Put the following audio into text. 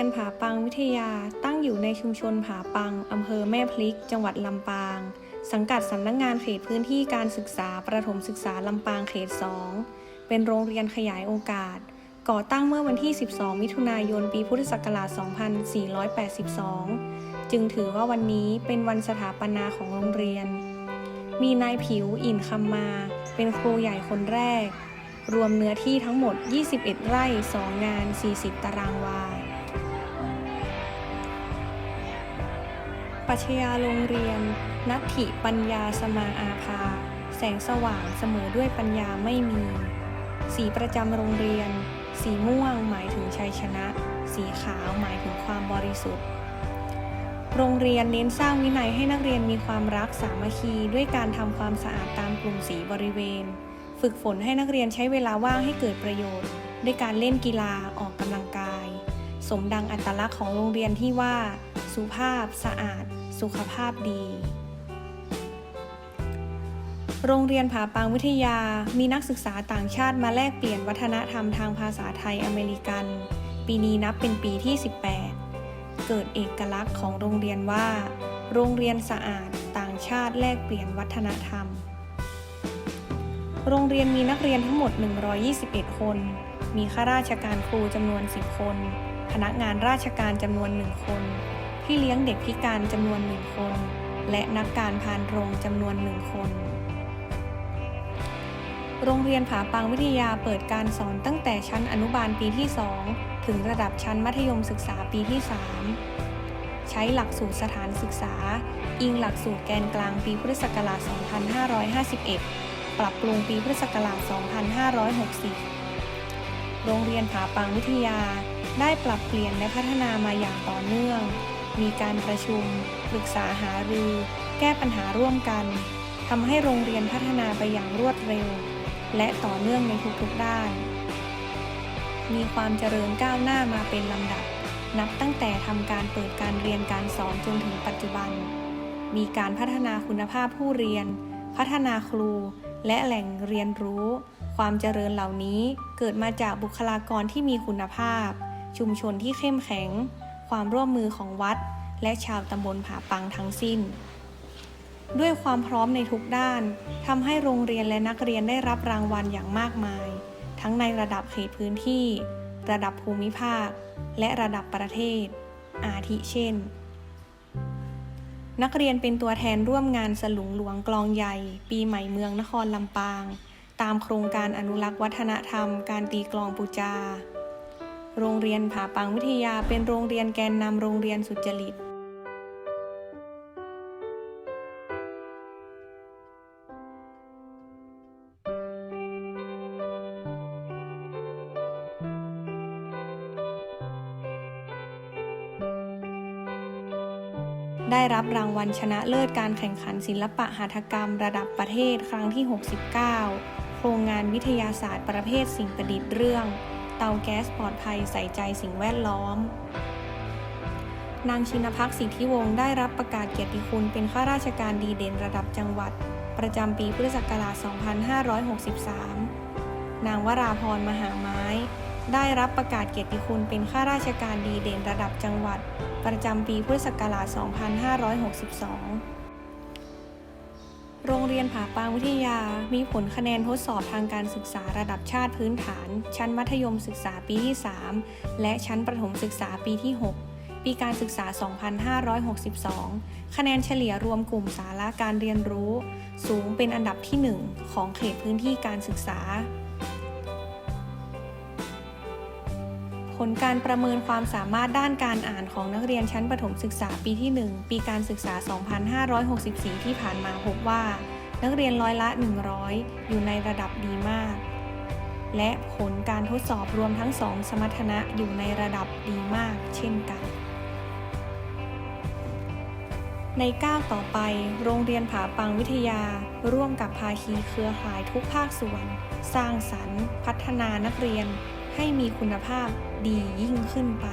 รียนผาปังวิทยาตั้งอยู่ในชุมชนผาปัง อำเภอแม่พลิก จังหวัดลำปาง สังกัดสำนักงงานเขตพื้นที่การศึกษาประถมศึกษาลำปางเขต 2 เป็นโรงเรียนขยายโอกาส ก่อตั้งเมื่อวันที่ 12 มิถุนายน ปีพุทธศักราช 2482 จึงถือว่าวันนี้เป็นวันสถาปนาของโรงเรียน มีนายผิวอินคำมา เป็นครูใหญ่คนแรกรวมเนื้อที่ทั้งหมด 21 ไร่ 2 งาน 40 ตารางวา ปัชญาโรงเรียน นัตถิปัญญาสมาอาภา แสงสว่างเสมอด้วยปัญญาไม่มี สีประจำโรงเรียน สีม่วงหมายถึงชัยชนะ สีขาวหมายถึงความบริสุทธิ์ โรงเรียนเน้นสร้างวินัยให้นักเรียนมีความรักสามัคคีด้วยการทำความสะอาดตามกลุ่มสีบริเวณ ฝึกฝนให้นักเรียนใช้เวลาว่างให้เกิดประโยชน์ ด้วยการเล่นกีฬาออกกำลังกาย สมดังอัตลักษณ์ของโรงเรียนที่ว่าสุภาพ สะอาด สุขภาพดี โรงเรียนผาปังวิทยามีนักศึกษาต่างชาติมาแลกเปลี่ยนวัฒนธรรมทางภาษาไทยอเมริกัน ปีนี้นับเป็นปีที่ 18 เกิดเอกลักษณ์ของโรงเรียนว่า โรงเรียนสะอาดต่างชาติแลกเปลี่ยนวัฒนธรรม โรงเรียนมีนักเรียนทั้งหมด 121 คน มีข้าราชการครูจำนวน 10 คน พนักงานราชการจำนวน 1 คน พี่เลี้ยงเด็กพิการจำนวน1คน และนักการพานโรงจำนวน1คน โรงเรียนผาปังวิทยาเปิดการสอนตั้งแต่ชั้นอนุบาลปีที่ 2 ถึงระดับชั้นมัธยมศึกษาปีที่ 3 ใช้หลักสูตรสถานศึกษา อิงหลักสูตรแกนกลางปีพุทธศักราช 2551 ปรับปรุงปีพุทธศักราช 2560โรงเรียนผาปังวิทยาได้ปรับเปลี่ยนและพัฒนามาอย่างต่อเนื่อง มีการประชุม ปรึกษาหารือ แก้ปัญหาร่วมกันทำให้โรงเรียนพัฒนาไปอย่างรวดเร็ว และต่อเนื่องในทุกๆด้าน มีความเจริญก้าวหน้ามาเป็นลำดับ นับตั้งแต่ทำการเปิดการเรียนการสอนจนถึงปัจจุบัน มีการพัฒนาคุณภาพผู้เรียน พัฒนาครู และแหล่งเรียนรู้ ความเจริญเหล่านี้เกิดมาจากบุคลากรที่มีคุณภาพ ชุมชนที่เข้มแข็ง ความร่วมมือของวัด และชาวตำบลผาปังทั้งสิ้น ด้วยความพร้อมในทุกด้านทำให้โรงเรียนและนักเรียนได้รับรางวัลอย่างมากมาย ทั้งในระดับเขตพื้นที่ ระดับภูมิภาค และระดับประเทศ อาทิเช่น นักเรียนเป็นตัวแทนร่วมงานสลุงหลวงกลองใหญ่ ปีใหม่เมืองนครลำปาง ตามโครงการอนุรักษ์วัฒนธรรม การตีกลองปูจา โรงเรียนผาปังวิทยาเป็นโรงเรียนแกนนำโรงเรียนสุจริตได้รับรางวัลชนะเลิศการแข่งขันศิลปะหัตถกรรมระดับประเทศครั้งที่ 69 โครงงานวิทยาศาสตร์ประเภทสิ่งประดิษฐ์เรื่อง เตาแก๊สปลอดภัยใส่ใจสิ่งแวดล้อม นางชินพักษ์สิทธิวงศ์ได้รับประกาศเกียรติคุณเป็นข้าราชการดีเด่นระดับจังหวัด ประจำปีพุทธศักราช 2563 นางวราพรมหาไม้ ได้รับประกาศเกียรติคุณเป็นข้าราชการดีเด่นระดับจังหวัด ประจำปีพุทธศักราช 2562 โรงเรียนผาปางวิทยา มีผลคะแนนทดสอบทางการศึกษาระดับชาติพื้นฐาน ชั้นมัธยมศึกษาปีที่ 3 และชั้นประถมศึกษาปีที่ 6 ปีการศึกษา 2562 คะแนนเฉลี่ยรวมกลุ่มสาระการเรียนรู้ สูงเป็นอันดับที่ 1 ของเขตพื้นที่การศึกษา ผลการประเมินความสามารถด้านการอ่านของนักเรียนชั้นประถมศึกษาปีที่ 1 ปีการศึกษา 2564 ที่ผ่านมาพบว่า นักเรียนร้อยละ 100 อยู่ในระดับดีมาก และผลการทดสอบรวมทั้งสองสมรรถนะอยู่ในระดับดีมาก เช่นกัน ในก้าวต่อไป โรงเรียนผาปังวิทยา ร่วมกับภาคีเครือข่ายทุกภาคส่วน สร้างสรรค์ พัฒนานักเรียน ให้มีคุณภาพดียิ่งขึ้นไป